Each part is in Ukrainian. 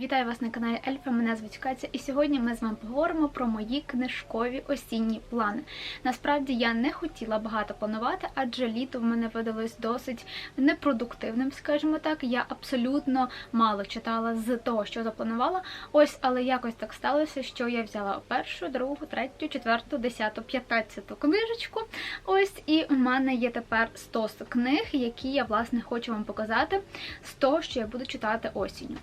Вітаю вас на каналі Ельфа. Мене звуть Катя, і сьогодні ми з вами поговоримо про мої книжкові осінні плани. Насправді я не хотіла багато планувати, адже літо в мене видалось досить непродуктивним, скажімо так. Я абсолютно мало читала з того, що запланувала. Ось, але якось так сталося, що я взяла першу, другу, третю, четверту, десяту, п'ятнадцяту книжечку. Ось, і у мене є тепер 100 книг, які я власне хочу вам показати з того, що я буду читати осінню.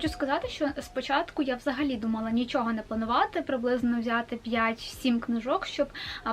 Хочу сказати, що спочатку я взагалі думала нічого не планувати, приблизно взяти 5-7 книжок, щоб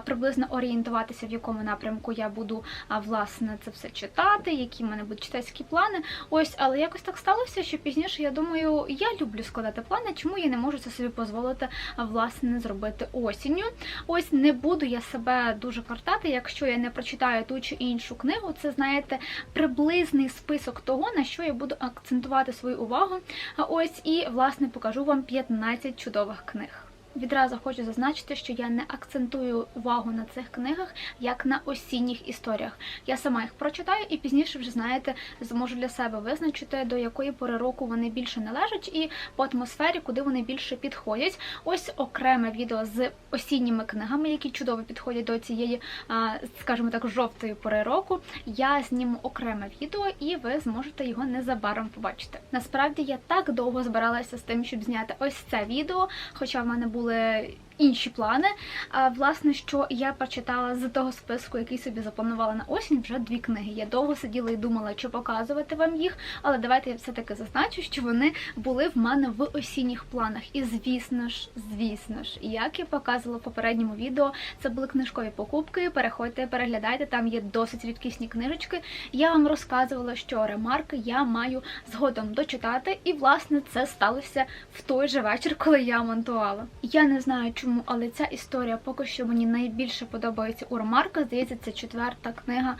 приблизно орієнтуватися, в якому напрямку я буду власне це все читати, які в мене будуть читацькі плани. Ось, але якось так сталося, що пізніше я думаю, я люблю складати плани, чому я не можу це собі дозволити власне зробити осінню. Ось не буду я себе дуже картати, якщо я не прочитаю ту чи іншу книгу. Це знаєте приблизний список того, на що я буду акцентувати свою увагу. Ось і власне покажу вам 15 чудових книг. Відразу хочу зазначити, що я не акцентую увагу на цих книгах як на осінніх історіях. Я сама їх прочитаю і пізніше вже знаєте, зможу для себе визначити, до якої пори року вони більше належать, і по атмосфері, куди вони більше підходять. Ось окреме відео з осінніми книгами, які чудово підходять до цієї, скажімо так, жовтої пори року. Я зніму окреме відео, і ви зможете його незабаром побачити. Насправді я так довго збиралася з тим, щоб зняти ось це відео, хоча в мене були інші плани. А власне, що я прочитала з того списку, який собі запланувала на осінь, вже дві книги. Я довго сиділа і думала, чи показувати вам їх, але давайте я все-таки зазначу, що вони були в мене в осінніх планах. І звісно ж, звісно ж, як я показувала в попередньому відео, це були книжкові покупки. Переходьте, переглядайте, там є досить рідкісні книжечки. Я вам розказувала, що ремарки я маю згодом дочитати, і власне це сталося в той же вечір, коли я монтувала. Я не знаю, чому чому, але ця історія поки що мені найбільше подобається у Ромарка. Здається, це четверта книга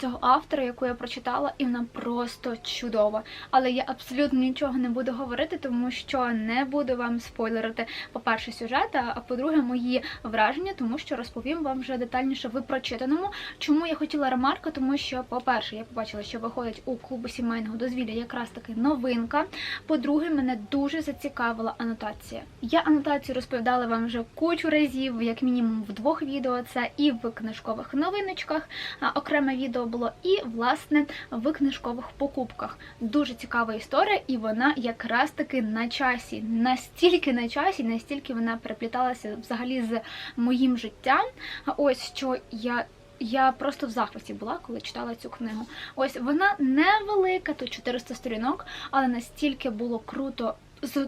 цього автора, яку я прочитала, і вона просто чудова. Але я абсолютно нічого не буду говорити, тому що не буду вам спойлерити, по-перше, сюжет, а по-друге, мої враження, тому що розповім вам вже детальніше в прочитаному. Чому я хотіла Ромарка? Тому що, по-перше, я побачила, що виходить у клубу сімейного дозвілля якраз таки новинка. По-друге, мене дуже зацікавила анотація. Я анотацію розповідала вам вже кучу разів, як мінімум в двох відео. Це і в книжкових новиночках. Окреме відео було, і, власне, в книжкових покупках. Дуже цікава історія, і вона якраз таки на часі. Настільки на часі, настільки вона перепліталася взагалі з моїм життям. Ось що я. Я просто в захваті була, коли читала цю книгу. Ось вона невелика, то 400 сторінок, але настільки було круто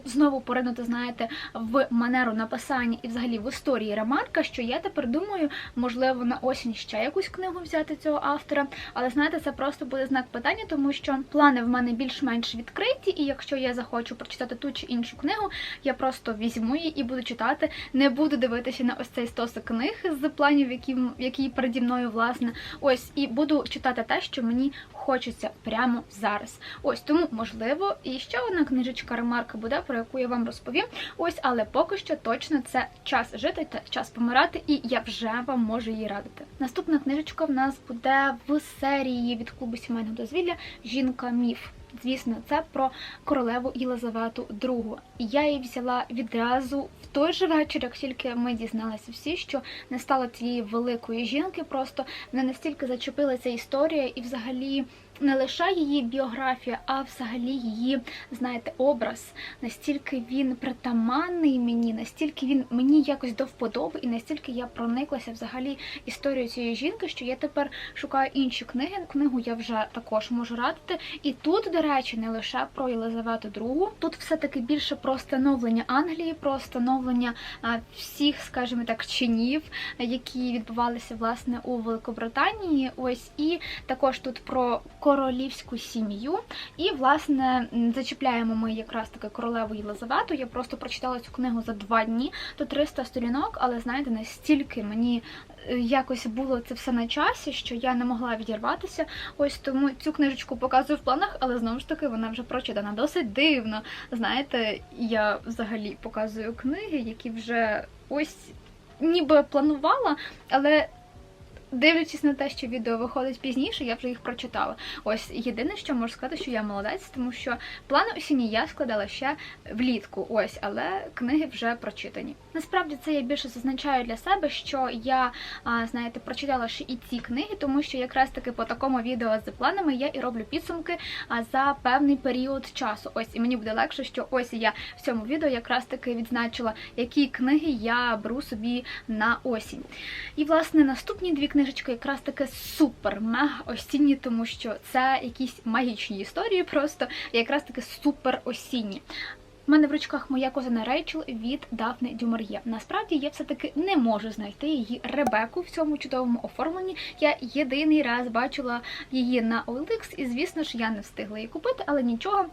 знову поринути, знаєте, в манеру написання і взагалі в історії ремарка, що я тепер думаю, можливо, на осінь ще якусь книгу взяти цього автора. Але знаєте, це просто буде знак питання, тому що плани в мене більш-менш відкриті, і якщо я захочу прочитати ту чи іншу книгу, я просто візьму її і буду читати. Не буду дивитися на ось цей стосик книг з планів, які які переді мною, власне. Ось і буду читати те, що мені хочеться прямо зараз. Ось тому, можливо, і ще одна книжечка ремарка буде, про яку я вам розповім. Ось, але поки що точно це час жити та час помирати, і я вже вам можу її радити. Наступна книжечка в нас буде в серії від клубу сімейного дозвілля Жінка міф. Звісно, це про королеву Єлизавету II. Я її взяла відразу в той же вечір, як тільки ми дізналися всі, що не стало цієї великої жінки. Просто не настільки зачепила ця історія і взагалі не лише її біографія, а взагалі її, знаєте, образ. Настільки він притаманний мені, настільки він мені якось до вподоби, і настільки я прониклася взагалі історією цієї жінки, що я тепер шукаю інші книги. Книгу я вже також можу радити. І тут, до речі, не лише про Єлизавету II, тут все-таки більше про становлення Англії, про становлення всіх, скажімо так, чинів, які відбувалися власне у Великобританії. Ось і також тут про королівську сім'ю. І, власне, зачіпляємо ми якраз таки королеву Єлизавету. Я просто прочитала цю книгу за два дні, то 300 сторінок, але знаєте, настільки мені е, якось було це все на часі, що я не могла відірватися. Ось тому цю книжечку показую в планах, але знову ж таки вона вже прочитана. Досить дивно. Знаєте, я взагалі показую книги, які вже ось ніби планувала, але. Дивлячись на те, що відео виходить пізніше, я вже їх прочитала. Ось єдине, що можу сказати, що я молодець, тому що плани осінні я складала ще влітку. Ось, але книги вже прочитані. Насправді це я більше зазначаю для себе, що я, знаєте, прочитала ще і ці книги, тому що якраз таки по такому відео з планами я і роблю підсумки за певний період часу. Ось і мені буде легше, що ось я в цьому відео якраз таки відзначила, які книги я беру собі на осінь. І власне наступні дві книжечки якраз таки супер мега осінні, тому що це якісь магічні історії, просто якраз таки супер осінні. У мене в ручках моя козина Рейчел від Дафни Дюмар'є. Насправді я все-таки не можу знайти її Ребеку в цьому чудовому оформленні. Я єдиний раз бачила її на OLX, і звісно ж я не встигла її купити, але нічого.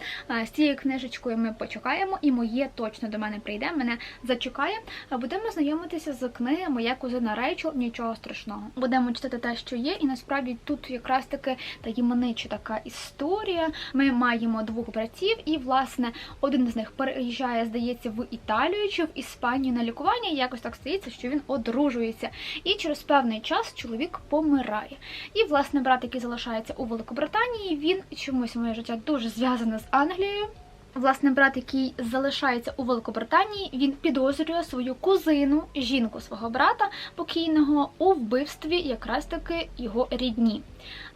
З цією книжечкою ми почекаємо, і моє точно до мене прийде, мене зачекає. Будемо знайомитися з книги Моя кузина Рейчел. Нічого страшного. Будемо читати те, що є, і насправді тут якраз таки таємнича така історія. Ми маємо двох братів, і власне один з них переїжджає, здається, в Італію чи в Іспанію на лікування. і Якось так стається, що він одружується. І через певний час чоловік помирає. І власне брат, який залишається у Великобританії, він чомусь моє життя дуже зв'язане з Англією. Власне, брат, який залишається у Великобританії, він підозрює свою кузину, жінку свого брата покійного, у вбивстві якраз таки його рідні.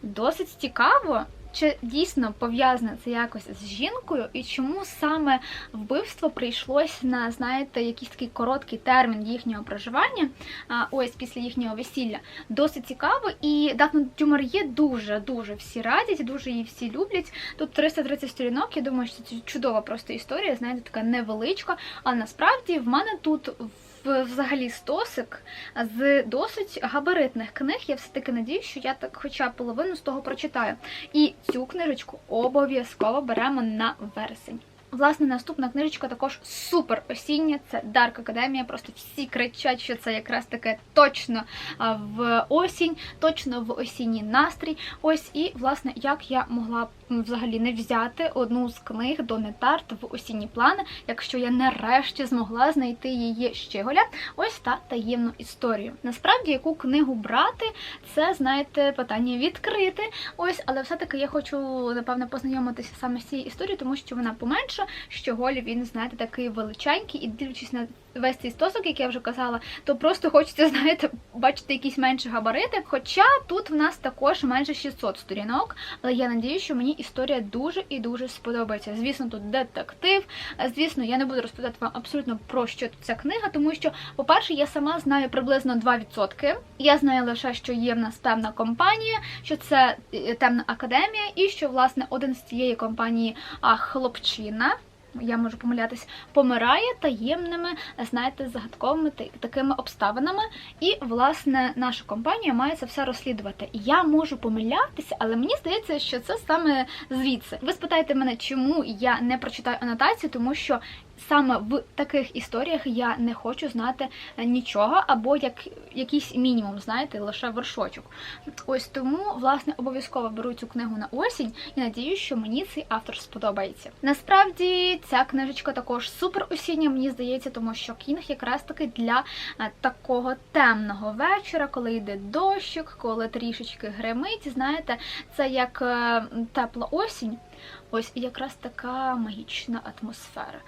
Досить цікаво, чи дійсно пов'язане це якось з жінкою, і чому саме вбивство прийшлось на, знаєте, якийсь такий короткий термін їхнього проживання, а, ось після їхнього весілля. Досить цікаво, і Дафна Дюмар є дуже дуже всі радять, дуже її всі люблять. Тут 330 сторінок. Я думаю, що це чудова просто історія, знаєте, така невеличка. Але насправді в мене тут в- взагалі стосик з досить габаритних книг. Я все-таки надію, що я так хоча б половину з того прочитаю. І цю книжечку обов'язково беремо на вересень. Власне, наступна книжечка також супер осіння. Це Дарк Академія. Просто всі кричать, що це якраз таке точно в осінь, точно в осінній настрій. Ось і власне, як я могла взагалі не взяти одну з книг до Нетарт в осінні плани, якщо я нарешті змогла знайти її Щеголя. Ось та таємну історію. Насправді, яку книгу брати, це знаєте питання відкрите. Ось, але все-таки я хочу напевно познайомитися саме з цією історією, тому що вона поменша. голів він, знаєте, такий величенький, і дивлячись на весь цей стосок, як я вже казала, то просто хочеться, знаєте, бачити якісь менші габарити. Хоча тут в нас також майже 600 сторінок, але я надію, що мені історія дуже і дуже сподобається. Звісно, тут детектив. Звісно, я не буду розповідати вам абсолютно про що ця книга, тому що, по-перше, я сама знаю приблизно 2%. Я знаю лише, що є в нас певна компанія, що це е, темна академія, і що власне один з цієї компанії а, хлопчина. Я можу помилятись, помирає таємними, знаєте, загадковими та- такими обставинами. І, власне, наша компанія має це все розслідувати. Я можу помилятися, але мені здається, що це саме звідси. Ви спитаєте мене, чому я не прочитаю анотацію, тому що саме в таких історіях я не хочу знати нічого, або як якийсь мінімум, знаєте, лише вершочок. Ось тому, власне, обов'язково беру цю книгу на осінь і надію, що мені цей автор сподобається. Насправді ця книжечка також супер осіння, мені здається, тому що кінг якраз таки для е, такого темного вечора, коли йде дощик, коли трішечки гримить. Знаєте, це як е, тепла осінь. Ось якраз така магічна атмосфера.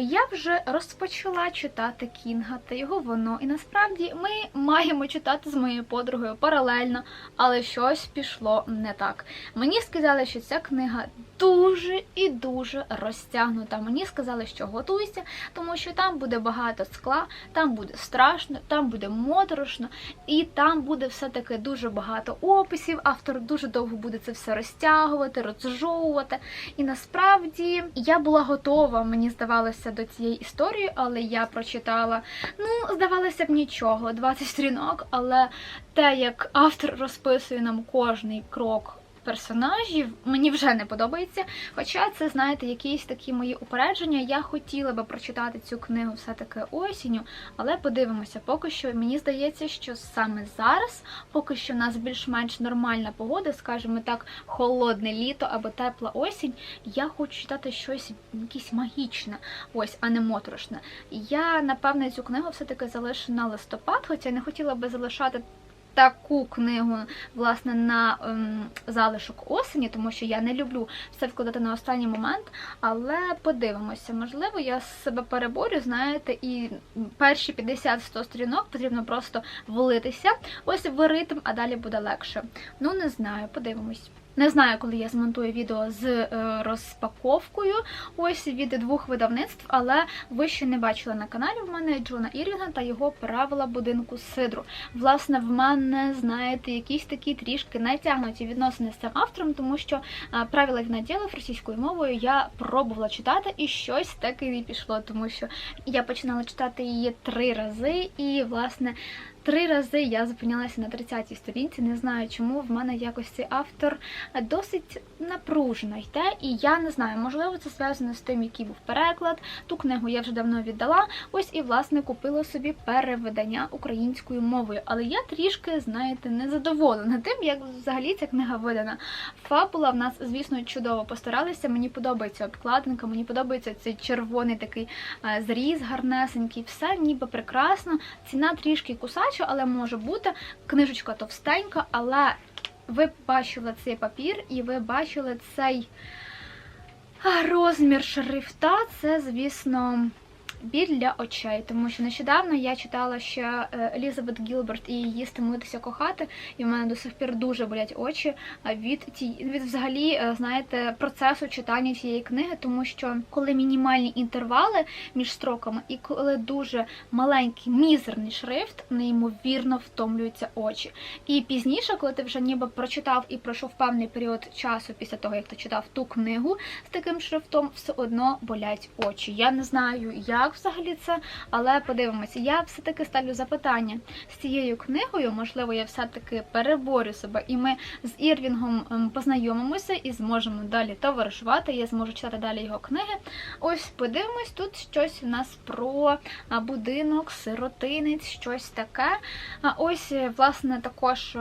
Я вже розпочала читати Кінга та його воно, і насправді ми маємо читати з моєю подругою паралельно, але щось пішло не так. Мені сказали, що ця книга дуже і дуже розтягнута. Мені сказали, що готуйся, тому що там буде багато скла, там буде страшно, там буде моторошно, і там буде все-таки дуже багато описів. Автор дуже довго буде це все розтягувати, розжовувати. І насправді я була готова, мені здавалося, до цієї історії, але я прочитала, ну, здавалося б, нічого, 20 сторінок, але те, як автор розписує нам кожний крок персонажів мені вже не подобається. Хоча це, знаєте, якісь такі мої упередження. Я хотіла би прочитати цю книгу все-таки осінню, але подивимося, поки що мені здається, що саме зараз, поки що в нас більш-менш нормальна погода, скажімо так, холодне літо або тепла осінь. Я хочу читати щось якесь магічне, ось, а не моторошне. Я напевне цю книгу все-таки залишу на листопад, хоча не хотіла би залишати таку книгу власне на ем, залишок осені, тому що я не люблю все вкладати на останній момент. Але подивимося, можливо, я себе переборю, знаєте, і перші 50-100 сторінок потрібно просто влитися ось в ритм, а далі буде легше. Ну не знаю, подивимось. Не знаю, коли я змонтую відео з е, розпаковкою ось від двох видавництв, але ви ще не бачили на каналі в мене Джона Ірвінга та його правила будинку Сидру. Власне, в мене, знаєте, якісь такі трішки натягнуті відносини з цим автором, тому що е, правила віноділів російською мовою я пробувала читати і щось таки не пішло, тому що я починала читати її три рази, і, власне, Три рази я зупинялася на 30-й сторінці. Не знаю, чому в мене якось цей автор досить напружено йде, і я не знаю, можливо, це зв'язано з тим, який був переклад. Ту книгу я вже давно віддала. Ось і власне купила собі переведення українською мовою. Але я трішки, знаєте, не задоволена тим, як взагалі ця книга видана. Фабула в нас, звісно, чудово постаралися. Мені подобається обкладинка, мені подобається цей червоний такий е, зріз, гарнесенький, все ніби прекрасно. Ціна трішки кусача бачу, але може бути. Книжечка товстенька, але ви бачили цей папір і ви бачили цей розмір шрифта. Це, звісно біль для очей, тому що нещодавно я читала ще Елізабет Гілберт і її стимулитися кохати, і в мене до сих пір дуже болять очі від ті від взагалі, е, знаєте, процесу читання цієї книги, тому що коли мінімальні інтервали між строками, і коли дуже маленький мізерний шрифт, неймовірно втомлюються очі. І пізніше, коли ти вже ніби прочитав і пройшов певний період часу після того, як ти читав ту книгу з таким шрифтом, все одно болять очі. Я не знаю, як як взагалі це, але подивимося, я все-таки ставлю запитання з цією книгою. Можливо, я все-таки переборю себе, і ми з Ірвінгом ем, познайомимося і зможемо далі товаришувати. Я зможу читати далі його книги. Ось подивимось, тут щось у нас про будинок, сиротинець, щось таке. Ось, власне, також.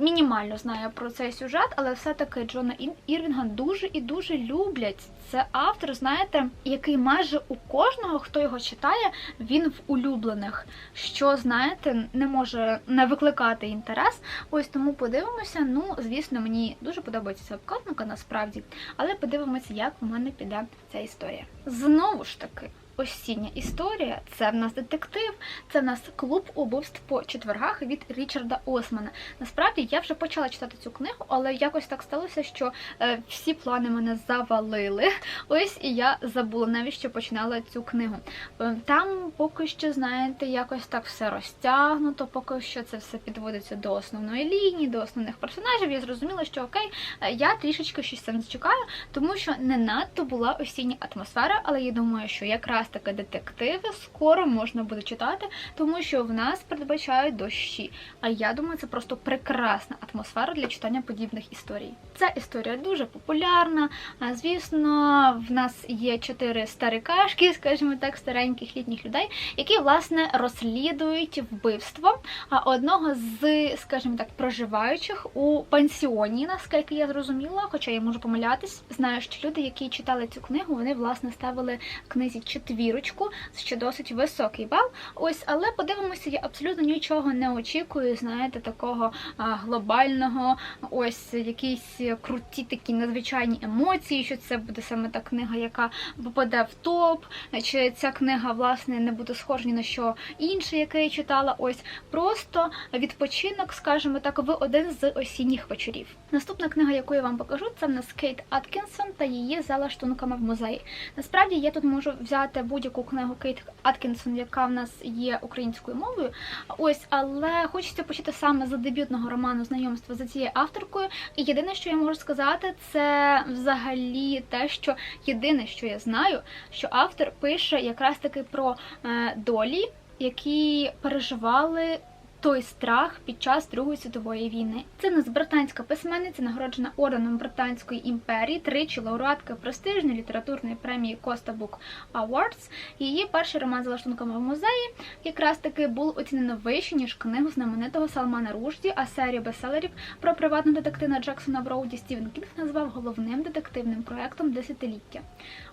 Мінімально знаю про цей сюжет, але все-таки Джона Ірвінга дуже і дуже люблять. Це автор, знаєте, який майже у кожного, хто його читає, він в улюблених, що, знаєте, не може не викликати інтерес. Ось тому подивимося. Ну, звісно, мені дуже подобається ця обкладинка насправді, але подивимося, як у мене піде ця історія. Знову ж таки осіння історія. Це в нас детектив, це в нас клуб убивств по четвергах від Річарда Османа. Насправді я вже почала читати цю книгу, але якось так сталося, що е, всі плани мене завалили. Ось і я забула, навіщо починала цю книгу. Е, там поки що, знаєте, якось так все розтягнуто, поки що це все підводиться до основної лінії, до основних персонажів. Я зрозуміла, що окей, е, я трішечки щось там чекаю, тому що не надто була осіння атмосфера, але я думаю, що якраз якраз таки детективи скоро можна буде читати, тому що в нас передбачають дощі. А я думаю, це просто прекрасна атмосфера для читання подібних історій. Ця історія дуже популярна. Звісно, в нас є чотири старикашки, скажімо так, стареньких літніх людей, які власне розслідують вбивство одного з, скажімо так, проживаючих у пансіоні, наскільки я зрозуміла, хоча я можу помилятись. Знаю, що люди, які читали цю книгу, вони власне ставили книзі четвір четвірочку, що досить високий бал. Ось, але подивимося, я абсолютно нічого не очікую, знаєте, такого глобального, ось якісь круті такі надзвичайні емоції, що це буде саме та книга, яка попаде в топ, чи ця книга, власне, не буде схожа ні на що інше, яке я читала. Ось просто відпочинок, скажімо так, в один з осінніх вечорів. Наступна книга, яку я вам покажу, це в нас Кейт Аткінсон та її за лаштунками в музеї. Насправді я тут можу взяти будь-яку книгу Кейт Аткінсон, яка в нас є українською мовою. Ось, але хочеться почати саме за дебютного роману знайомства за цією авторкою. І єдине, що я можу сказати, це взагалі те, що єдине, що я знаю, що автор пише якраз таки про е, долі, які переживали той страх під час Другої світової війни. Це нас британська письменниця, нагороджена орденом Британської імперії, тричі лауреатка престижної літературної премії Costa Book Awards. Її перший роман за лаштунками в музеї якраз таки було оцінено вище ніж книгу знаменитого Салмана Ружді, а серію бестселерів про приватного детектива Джексона Броуді Стівен Кінг назвав головним детективним проектом десятиліття.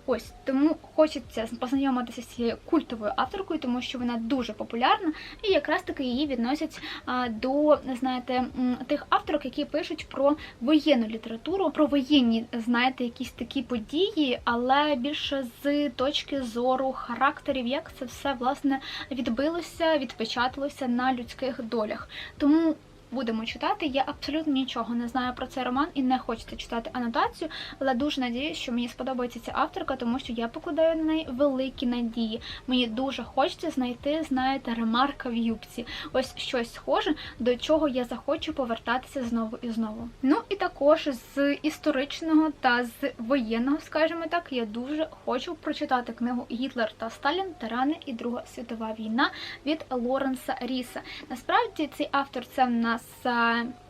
Ось тому хочеться познайомитися з цією культовою авторкою, тому що вона дуже популярна, і якраз таки її відносять а, до знаєте тих авторок, які пишуть про воєнну літературу, про воєнні, знаєте, якісь такі події, але більше з точки зору характерів, як це все власне відбилося, відпечаталося на людських долях. Тому будемо читати. Я абсолютно нічого не знаю про цей роман і не хочеться читати анотацію, але дуже надіюсь, що мені сподобається ця авторка, тому що я покладаю на неї великі надії. Мені дуже хочеться знайти, знаєте, ремарка в юбці. Ось щось схоже, до чого я захочу повертатися знову і знову. Ну і також з історичного та з воєнного, скажімо так, я дуже хочу прочитати книгу Гітлер та Сталін, Тирани і Друга світова війна від Лоренса Ріса. Насправді цей автор це в нас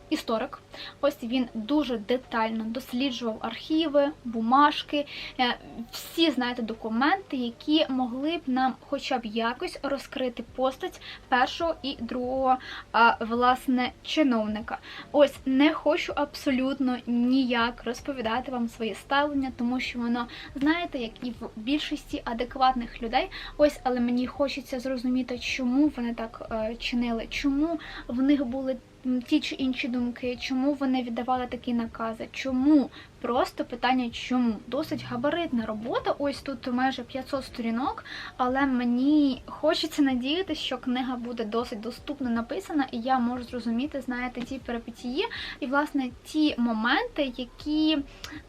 історик. Ось він дуже детально досліджував архіви, бумажки, е, всі знаєте документи, які могли б нам, хоча б якось розкрити постать першого і другого власне чиновника. Ось не хочу абсолютно ніяк розповідати вам своє ставлення, тому що воно знаєте, як і в більшості адекватних людей. Ось, але мені хочеться зрозуміти, чому вони так е, чинили, чому в них були ті чи інші думки, чому вони віддавали такі накази, чому Просто питання, чому досить габаритна робота. Ось тут майже 500 сторінок, але мені хочеться надіятися, що книга буде досить доступно написана, і я можу зрозуміти, знаєте, ті перипетії і власне ті моменти, які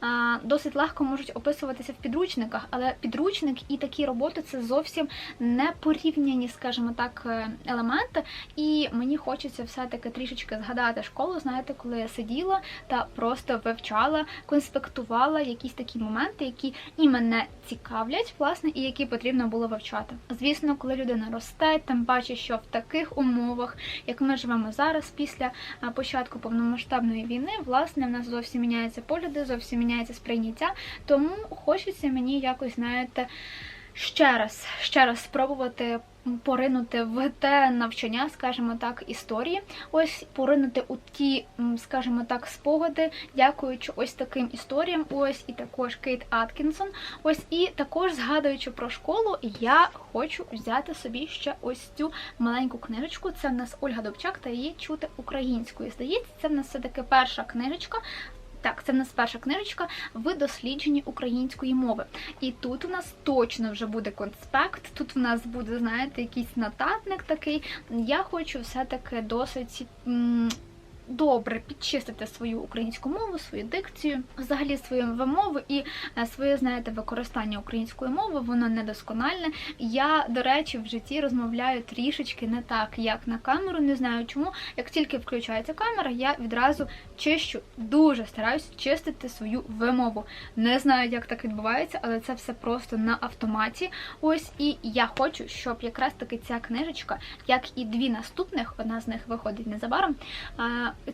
а, досить легко можуть описуватися в підручниках. Але підручник і такі роботи це зовсім не порівняні, скажімо так, е, елементи. І мені хочеться все-таки трішечки згадати школу, знаєте, коли я сиділа та просто вивчала конспектувала якісь такі моменти, які і мене цікавлять, власне, і які потрібно було вивчати. Звісно, коли людина росте, тим паче, що в таких умовах, як ми живемо зараз, після початку повномасштабної війни, власне, в нас зовсім міняються погляди, зовсім міняється сприйняття. Тому хочеться мені якось, знаєте, ще раз, ще раз спробувати поринути в те навчання, скажімо так, історії, ось поринути у ті, скажімо так, спогади, дякуючи ось таким історіям. Ось і також Кейт Аткінсон. Ось і також згадуючи про школу, я хочу взяти собі ще ось цю маленьку книжечку. Це в нас Ольга Добчак та її чути українською. Здається, це в нас все таки перша книжечка. Так, це в нас перша книжечка в дослідженні української мови. І тут у нас точно вже буде конспект, тут у нас буде, знаєте, якийсь нататник такий. Я хочу все-таки досить. Добре підчистити свою українську мову, свою дикцію, взагалі свою вимову і е, своє, знаєте, використання української мови, воно недоскональне. Я, до речі, в житті розмовляю трішечки не так, як на камеру. Не знаю чому. Як тільки включається камера, я відразу чищу, дуже стараюсь чистити свою вимову. Не знаю, як так відбувається, але це все просто на автоматі. Ось і я хочу, щоб якраз таки ця книжечка, як і дві наступних, одна з них виходить незабаром.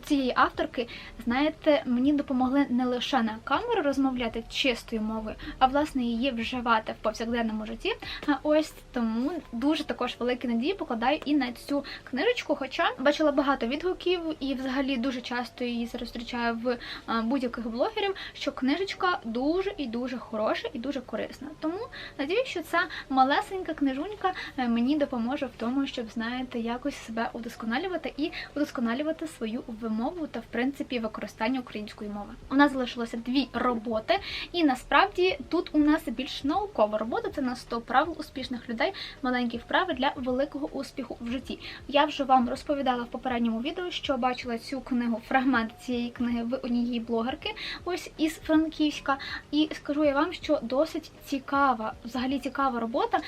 Цієї авторки, знаєте, мені допомогли не лише на камеру розмовляти чистою мовою, а власне її вживати в повсякденному житті. Ось тому дуже також великі надії покладаю і на цю книжечку. Хоча бачила багато відгуків і взагалі дуже часто її зараз зустрічаю в будь-яких блогерів, що книжечка дуже і дуже хороша і дуже корисна. Тому надіюсь, що ця малесенька книжунька е, мені допоможе в тому, щоб знаєте, якось себе удосконалювати і удосконалювати свою вимову та в принципі використання української мови. У нас залишилося дві роботи, і насправді тут у нас більш наукова робота. Це на 100 правил успішних людей, маленькі вправи для великого успіху в житті. Я вже вам розповідала в попередньому відео, що бачила цю книгу, фрагмент цієї книги в однієї блогерки, ось із Франківська. І скажу я вам, що досить цікава, взагалі цікава робота.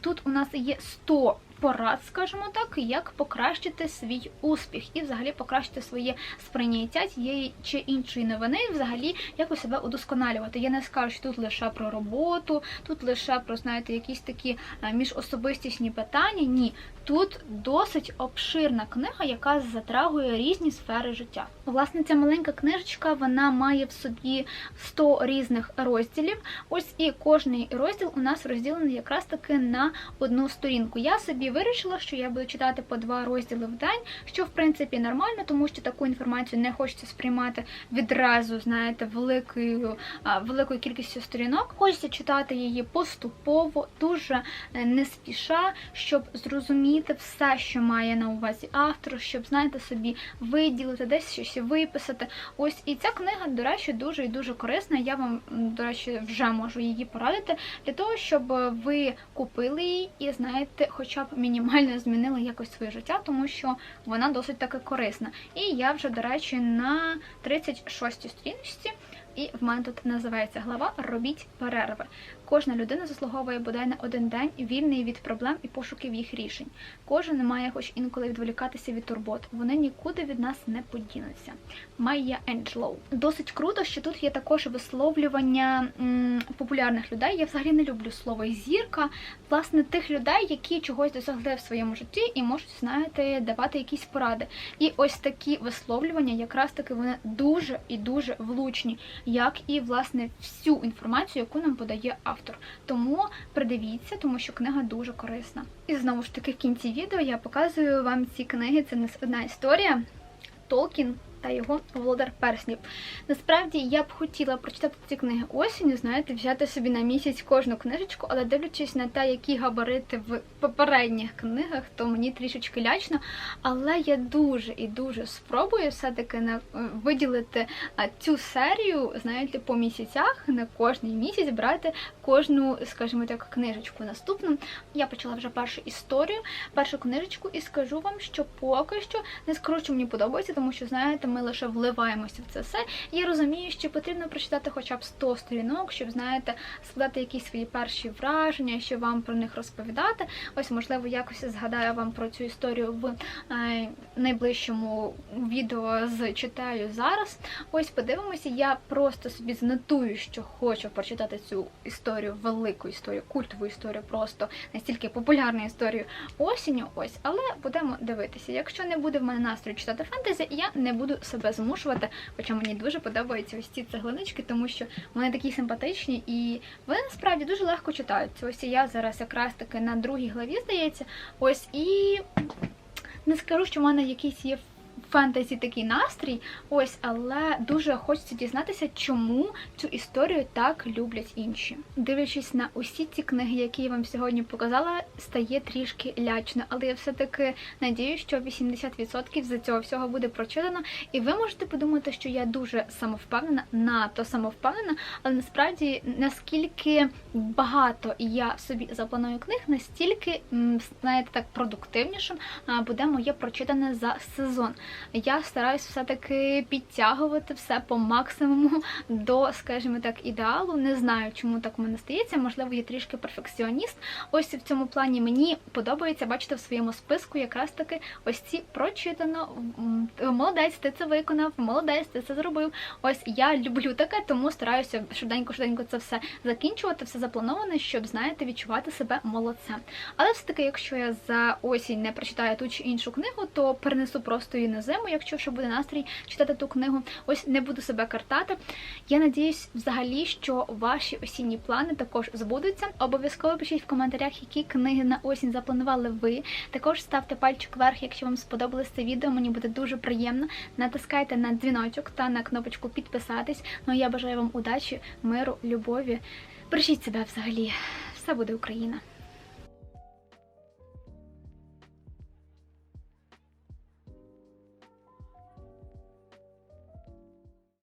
Тут у нас є 100 порад, скажімо так, як покращити свій успіх і взагалі покращити своє сприйняття тієї чи іншої новини, і взагалі якось себе удосконалювати. Я не скажу, що тут лише про роботу, тут лише про знаєте, якісь такі е, міжособистісні питання. Ні, тут досить обширна книга, яка затрагує різні сфери життя. Власне, ця маленька книжечка вона має в собі 100 різних розділів. Ось і кожний розділ у нас розділений якраз таки на одну сторінку. Я собі вирішила, що я буду читати по два розділи в день, що в принципі нормально, тому що таку інформацію не хочеться сприймати відразу, знаєте, великою великою кількістю сторінок. Хочеться читати її поступово, дуже е, не спіша, щоб зрозуміти все, що має на увазі автор, щоб знаєте собі виділити, десь щось виписати. Ось і ця книга, до речі, дуже і дуже корисна. Я вам, до речі, вже можу її порадити для того, щоб ви купили її і знаєте, хоча б мінімально змінили якось своє життя, тому що вона досить таки корисна. І я вже, до речі, на 36-й сторіночці. І в мене тут називається глава Робіть перерви. Кожна людина заслуговує бодай на один день вільний від проблем і пошуків їх рішень. Кожен має хоч інколи відволікатися від турбот. Вони нікуди від нас не подінуться. Майя Енджелоу. Досить круто, що тут є також висловлювання м, популярних людей. Я взагалі не люблю слово зірка. Власне, тих людей, які чогось досягли в своєму житті і можуть, знаєте, давати якісь поради. І ось такі висловлювання, якраз таки вони дуже і дуже влучні, як і власне всю інформацію, яку нам подає автор. Тому придивіться, тому що книга дуже корисна. І знову ж таки в кінці відео я показую вам ці книги. Це не одна історія. Толкін та його володар перснів. Насправді я б хотіла прочитати ці книги осінню, знаєте, взяти собі на місяць кожну книжечку, але дивлячись на те, які габарити в попередніх книгах, то мені трішечки лячно. Але я дуже і дуже спробую все-таки виділити цю серію, знаєте, по місяцях, на кожний місяць брати кожну, скажімо так, книжечку. Наступну я почала вже першу історію, першу книжечку, і скажу вам, що поки що не що мені подобається, тому що знаєте, ми лише вливаємося в це все. Я розумію, що потрібно прочитати хоча б 100 сторінок, щоб знаєте, складати якісь свої перші враження, що вам про них розповідати. Ось, можливо, якось згадаю вам про цю історію в е, найближчому відео з читаю зараз. Ось подивимося, я просто собі занотую, що хочу прочитати цю історію, велику історію, культову історію, просто настільки популярну історію осінню. Ось, але будемо дивитися. Якщо не буде в мене настрою читати фентезі, я не буду себе змушувати. Хоча мені дуже подобаються ось ці цеглинички, тому що вони такі симпатичні і вони насправді дуже легко читаються. Ось я зараз якраз таки на другій главі, здається. Ось і не скажу, що в мене якийсь є фентезі такий настрій, ось, але дуже хочеться дізнатися, чому цю історію так люблять інші. Дивлячись на усі ці книги, які я вам сьогодні показала, стає трішки лячно, але я все-таки надію, що 80% з цього всього буде прочитано, і ви можете подумати, що я дуже самовпевнена, надто самовпевнена, але насправді наскільки багато я собі запланую книг, настільки знаєте, так продуктивнішим буде моє прочитане за сезон я стараюсь все-таки підтягувати все по максимуму до, скажімо так, ідеалу. Не знаю, чому так у мене стається. Можливо, я трішки перфекціоніст. Ось в цьому плані мені подобається бачити в своєму списку якраз таки ось ці прочитано. Молодець, ти це виконав, молодець, ти це зробив. Ось я люблю таке, тому стараюся швиденько-швиденько це все закінчувати, все заплановане, щоб, знаєте, відчувати себе молодцем. Але все-таки, якщо я за осінь не прочитаю ту чи іншу книгу, то перенесу просто її на зиму, якщо ще буде настрій читати ту книгу. Ось не буду себе картати. Я надіюсь, взагалі, що ваші осінні плани також збудуться. Обов'язково пишіть в коментарях, які книги на осінь запланували ви. Також ставте пальчик вверх, якщо вам сподобалось це відео. Мені буде дуже приємно. Натискайте на дзвіночок та на кнопочку підписатись. Ну а я бажаю вам удачі, миру, любові. Бережіть себе взагалі. Все буде Україна.